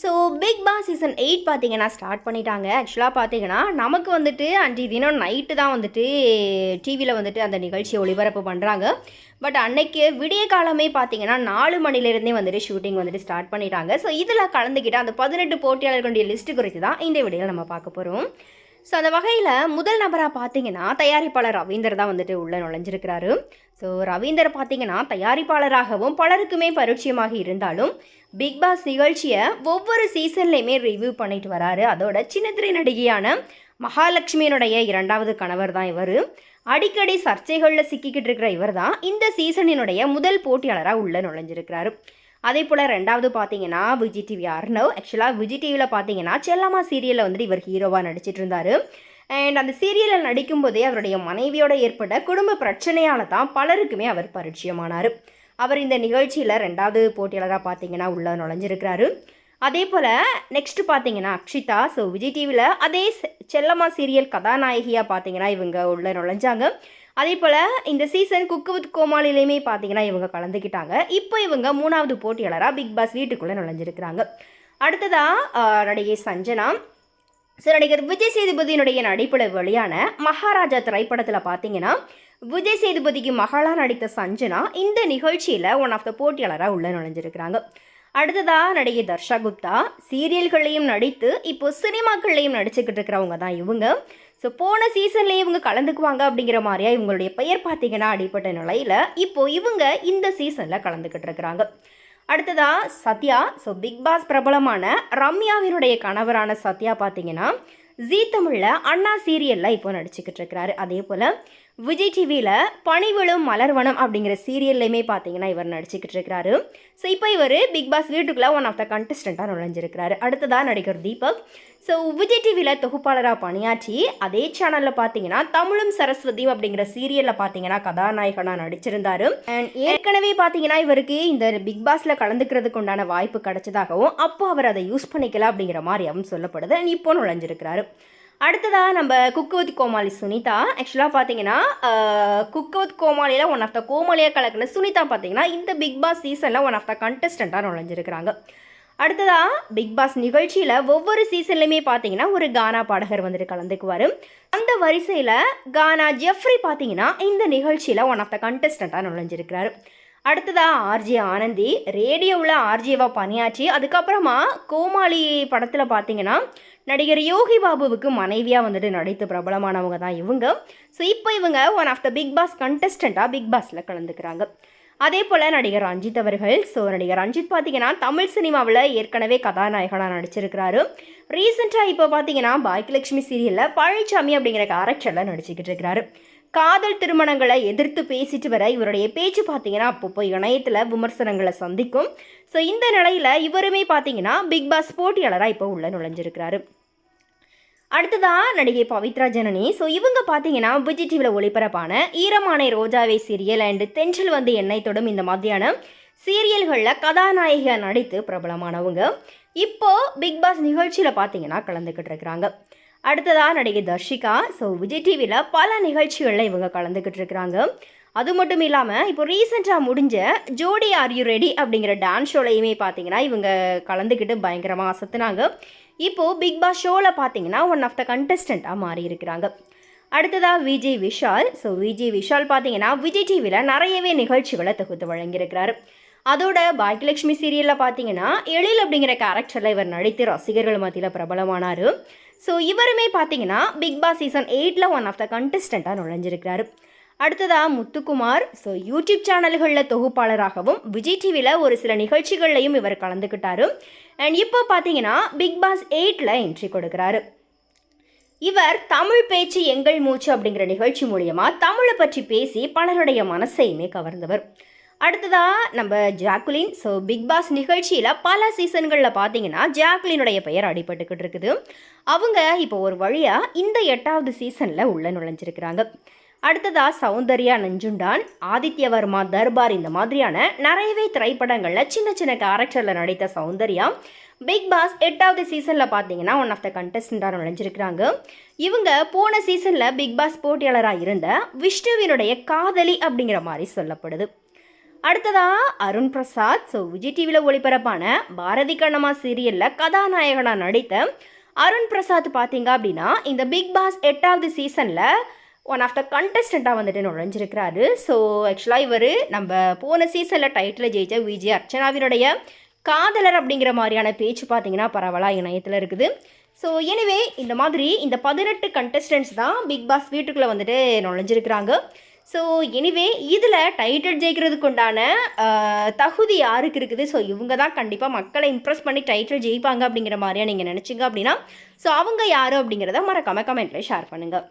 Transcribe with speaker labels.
Speaker 1: So Bigg Boss season eight பார்த்தீங்கன்னா start பண்ணிட்டாங்க. ஆக்சுவலாக பார்த்தீங்கன்னா நமக்கு வந்துட்டு அன்றைய தினம் நைட்டு தான் வந்துட்டு டிவியில் வந்துட்டு அந்த நிகழ்ச்சியை ஒளிபரப்பு பண்ணுறாங்க பட் அன்னைக்கு விடிய காலமே பார்த்தீங்கன்னா நாலு மணிலேருந்தே வந்துட்டு ஷூட்டிங் வந்துட்டு ஸ்டார்ட் பண்ணிட்டாங்க. ஸோ இதில் கலந்துக்கிட்ட அந்த பதினெட்டு போட்டியாளர்களுடைய லிஸ்ட்டு குறித்து தான் இந்த வீடியோவில் நம்ம பார்க்க போகிறோம் ஸோ அந்த வகையில் முதல் நபராக பார்த்தீங்கன்னா தயாரிப்பாளர் ரவீந்தர் தான் வந்துட்டு உள்ளே நுழைஞ்சிருக்கிறாரு. ஸோ ரவீந்தர் பார்த்தீங்கன்னா தயாரிப்பாளராகவும் பலருக்குமே பரிச்சயமாக இருந்தாலும் பிக் பாஸ் நிகழ்ச்சியை ஒவ்வொரு சீசன்லையுமே ரிவ்யூ பண்ணிட்டு வராரு. அதோட சின்னத்திரை நடிகையான மகாலட்சுமியினுடைய இரண்டாவது கணவர் தான் இவர். அடிக்கடி சர்ச்சைகளில் சிக்கிக்கிட்டு இருக்கிற இவர் தான் இந்த சீசனினுடைய முதல் போட்டியாளராக உள்ளே நுழைஞ்சிருக்கிறாரு. அதே போல் ரெண்டாவது பார்த்தீங்கன்னா விஜய் டிவி அர்ணவ் ஆக்சுவலாக விஜய் டிவியில் பார்த்தீங்கன்னா செல்லம்மா சீரியலில் வந்துட்டு இவர் ஹீரோவாக நடிச்சிட்டு இருந்தார் அண்ட் அந்த சீரியலில் நடிக்கும்போதே அவருடைய மனைவியோட ஏற்பட்ட குடும்ப பிரச்சனையால் தான் பலருக்குமே அவர் பரிச்சயமானார். அவர் இந்த நிகழ்ச்சியில் ரெண்டாவது போட்டியாளராக பார்த்தீங்கன்னா உள்ள நுழைஞ்சிருக்கிறாரு. அதே போல் நெக்ஸ்ட் பார்த்தீங்கன்னா அக்ஷிதா. ஸோ விஜய் டிவியில் அதே செல்லம்மா சீரியல் கதாநாயகியாக பார்த்தீங்கன்னா இவங்க உள்ள நுழைஞ்சாங்க. அதே போல் இந்த சீசன் குக்கு வித் கோமாளிலையுமே பார்த்தீங்கன்னா இவங்க கலந்துக்கிட்டாங்க. இப்போ இவங்க மூணாவது போட்டியாளராக பிக் பாஸ் வீட்டுக்குள்ளே நுழைஞ்சிருக்கிறாங்க. அடுத்ததாக நடிகை சஞ்சனா. ஸோ நடிகர் விஜய் சேதுபதியினுடைய நடிப்பில் வெளியான மகாராஜா திரைப்படத்தில் பார்த்தீங்கன்னா விஜய் சேதுபதிக்கு மகளாக நடித்த சஞ்சனா இந்த நிகழ்ச்சியில் ஒன் ஆஃப் த போட்டியாளராக உள்ள நுழைஞ்சிருக்கிறாங்க. அடுத்ததா நடிகை தர்ஷா குப்தா. சீரியல்களையும் நடித்து இப்போ சினிமாக்கள்லையும் நடிச்சுக்கிட்டு இருக்கிறவங்க தான் இவங்க. ஸோ போன சீசன்லேயே இவங்க கலந்துக்குவாங்க அப்படிங்கிற மாதிரியா இவங்களுடைய பெயர் பார்த்தீங்கன்னா அடிப்பட்ட நிலையில் இப்போ இவங்க இந்த சீசனில் கலந்துக்கிட்டு இருக்கிறாங்க அடுத்ததா சத்யா. ஸோ பிக் பாஸ் பிரபலமான ரம்யாவினுடைய கணவரான சத்யா பார்த்தீங்கன்னா ஜீ தமிழில் அண்ணா சீரியலில் இப்போ நடிச்சுக்கிட்டு இருக்கிறாரு அதே போல் விஜய் டிவியில் பனிவிழும் மலர்வனம் அப்படிங்கிற சீரியல்லையுமே பார்த்தீங்கன்னா இவர் நடிச்சுக்கிட்டு இருக்கிறாரு. ஸோ இப்போ இவர் பிக் பாஸ் வீட்டுக்குள்ளே ஒன் ஆஃப் த கண்டஸ்டண்ட்டாக நுழைஞ்சிருக்கிறாரு. அடுத்ததாக நடிகர் தீபக். ஸோ விஜய் டிவியில் தொகுப்பாளராக பணியாற்றி அதே சேனலில் பார்த்தீங்கன்னா தமிழும் சரஸ்வதியும் அப்படிங்கிற சீரியலில் பார்த்தீங்கன்னா கதாநாயகனாக நடிச்சிருந்தாரு. அண்ட் ஏற்கனவே பார்த்தீங்கன்னா இவருக்கு இந்த பிக் பாஸில் கலந்துக்கிறதுக்கு உண்டான வாய்ப்பு கிடைச்சதாகவும் அப்போ அவர் அதை யூஸ் பண்ணிக்கல அப்படிங்கிற மாதிரியாகவும் சொல்லப்படுது. அண்ட் இப்போ நுழைஞ்சிருக்கிறாரு. அடுத்ததாக நம்ம குக்குவத் கோமாளி சுனிதா. ஆக்சுவலாக பார்த்தீங்கன்னா குக்குவத் கோமாளியில் ஒன் ஆஃப் த கோமாளியாக கலக்கின சுனிதா பார்த்தீங்கன்னா இந்த பிக் பாஸ் சீசனில் ஒன் ஆஃப் த கண்டஸ்டண்ட்டாக நுழைஞ்சிருக்கிறாங்க. அடுத்ததாக பிக் பாஸ் நிகழ்ச்சியில் ஒவ்வொரு சீசன்லையுமே பார்த்தீங்கன்னா ஒரு கானா பாடகர் வந்துட்டு கலந்துக்குவார். அந்த வரிசையில் கானா ஜெஃப்ரி பார்த்தீங்கன்னா இந்த நிகழ்ச்சியில் ஒன் ஆஃப் த கண்டஸ்டண்ட்டாக நுழைஞ்சிருக்கிறாரு. அடுத்ததாக ஆர்ஜே ஆனந்தி. ரேடியோவில் ஆர்ஜேவாக பணியாற்றி அதுக்கப்புறமா கோமாளி படத்தில் பார்த்தீங்கன்னா நடிகர் யோகி பாபுவுக்கு மனைவியாக வந்துட்டு நடித்து பிரபலமானவங்க தான் இவங்க. ஸோ இப்போ இவங்க one of the Bigg Boss கண்டஸ்டண்ட்டாக Bigg பாஸில் கலந்துக்கிறாங்க. அதே போல் நடிகர் ரஞ்சித் அவர்கள் ஸோ நடிகர் ரஞ்சித் பார்த்தீங்கன்னா தமிழ் சினிமாவில் ஏற்கனவே கதாநாயகனாக நடிச்சிருக்கிறாரு. ரீசெண்டாக இப்போ பார்த்தீங்கன்னா பாக்கியலட்சுமி சீரியலில் பழனிசாமி அப்படிங்கிற கேரக்டரில் நடிச்சுக்கிட்டு இருக்கிறாரு காதல் திருமணங்களை எதிர்த்து பேசிட்டு வர இவருடைய பேச்சு பார்த்தீங்கன்னா அப்பப்போ இணையத்தில் விமர்சனங்களை சந்திக்கும். ஸோ இந்த நிலையில் இவருமே பார்த்தீங்கன்னா பிக் பாஸ் போட்டியாளராக இப்போ உள்ள நுழைஞ்சிருக்கிறாரு. அடுத்ததாக நடிகை பவித்ரா ஜனனி. ஸோ இவங்க பார்த்தீங்கன்னா விஜய் டிவியில் ஒளிபரப்பான ஈரமானை ரோஜாவை சீரியல் அண்டு தென்றல் வந்து எண்ணெய் தொடும் இந்த மாதிரியான சீரியல்களில் கதாநாயகியாக நடித்து பிரபலமானவங்க. இப்போது பிக் பாஸ் நிகழ்ச்சியில் பார்த்தீங்கன்னா கலந்துக்கிட்டு இருக்கிறாங்க. அடுத்ததாக நடிகை தர்ஷிகா. ஸோ விஜய் டிவியில் பல நிகழ்ச்சிகளில் இவங்க கலந்துக்கிட்டு இருக்கிறாங்க. அது மட்டும் இல்லாமல் இப்போ ரீசெண்டாக முடிஞ்ச ஜோடி ஆர் யூ ரெடி அப்படிங்கிற டான்ஸ் ஷோலையுமே பார்த்தீங்கன்னா இவங்க கலந்துக்கிட்டு பயங்கரமாக அசத்துனாங்க. இப்போது பிக் பாஸ் ஷோவில் பார்த்தீங்கன்னா ஒன் ஆஃப் த கண்டஸ்டண்ட்டாக மாறி இருக்கிறாங்க. அடுத்ததாக விஜய் விஷால் ஸோ விஜய் விஷால் பார்த்தீங்கன்னா விஜய் டிவியில் நிறையவே நிகழ்ச்சிகளை தொகுத்து வழங்கியிருக்கிறாரு. அதோட பாக்கியலட்சுமி சீரியலில் பார்த்தீங்கன்னா எழில் அப்படிங்கிற கேரக்டரில் இவர் நடித்து ரசிகர்கள் மத்தியில் பிரபலமானார். ஸோ இவருமே பார்த்தீங்கன்னா பிக் பாஸ் சீசன் எயிட்டில் ஒன் ஆஃப் த கண்டஸ்டண்ட்டாக நுழைஞ்சிருக்கிறாரு. அடுத்ததாக முத்துக்குமார். ஸோ யூடியூப் சேனல்களில் தொகுப்பாளராகவும் விஜய் டிவியில் ஒரு சில நிகழ்ச்சிகள்லையும் இவர் கலந்துக்கிட்டாரு அண்ட் இப்போ பார்த்தீங்கன்னா பிக் பாஸ் எயிட்டில் என்ட்ரி கொடுக்குறாரு. இவர் தமிழ் பேச்சு எங்கள் மூச்சு அப்படிங்கிற நிகழ்ச்சி மூலியமாக தமிழை பற்றி பேசி பலருடைய மனசையுமே கவர்ந்தவர். அடுத்ததா நம்ம ஜாக்குலின். ஸோ பிக் பாஸ் நிகழ்ச்சியில் பல சீசன்களில் பார்த்தீங்கன்னா ஜாக்குலினுடைய பெயர் அடிபட்டுக்கிட்டு இருக்குது. அவங்க இப்போ ஒரு வழியாக இந்த எட்டாவது சீசனில் உள்ளே நுழைஞ்சிருக்கிறாங்க. அடுத்ததாக சௌந்தர்யா நஞ்சுண்டான் ஆதித்யவர்மா தர்பார் இந்த மாதிரியான நிறையவே திரைப்படங்களில் சின்ன சின்ன கேரக்டரில் நடித்த சௌந்தர்யா பிக் பாஸ் எட்டாவது சீசனில் பார்த்தீங்கன்னா ஒன் ஆஃப் த கண்டஸ்டண்ட்டாக நுழைஞ்சிருக்கிறாங்க இவங்க போன சீசனில் பிக் பாஸ் போட்டியாளராக இருந்த விஷ்ணுவினுடைய காதலி அப்படிங்கிற மாதிரி சொல்லப்படுது. அடுத்ததா அருண் பிரசாத் ஸோ விஜய் டிவியில் ஒளிபரப்பான பாரதி கண்ணம்மா சீரியலில் கதாநாயகனாக நடித்த அருண் பிரசாத் பார்த்தீங்க அப்படின்னா இந்த பிக் பாஸ் எட்டாவது சீசனில் ஒன் ஆஃப் த கண்டஸ்டண்ட்டாக வந்துட்டு நுழைஞ்சிருக்கிறாரு. ஸோ ஆக்சுவலாக இவர் நம்ம போன சீசனில் டைட்டில் ஜெயிச்ச விஜய் அர்ச்சனாவினுடைய காதலர் அப்படிங்கிற மாதிரியான பேச்சு பார்த்தீங்கன்னா பரவலாக இணையத்தில் இருக்குது. ஸோ எனிவே இந்த மாதிரி இந்த பதினெட்டு கண்டஸ்டன்ட்ஸ் தான் பிக் பாஸ் வீட்டுக்குள்ளே வந்துட்டு நுழைஞ்சிருக்கிறாங்க. ஸோ எனிவே இதில் டைட்டில் ஜெயிக்கிறதுக்கு உண்டான தகுதி யாருக்கு இருக்குது? ஸோ இவங்க தான் கண்டிப்பாக மக்களை இம்ப்ரெஸ் பண்ணி டைட்டில் ஜெயிப்பாங்க அப்படிங்கிற மாதிரியா நீங்கள் நினச்சிங்க அப்படின்னா ஸோ அவங்க யார் அப்படிங்கிறத மறக்காமல் கமெண்ட்டில் ஷேர் பண்ணுங்கள்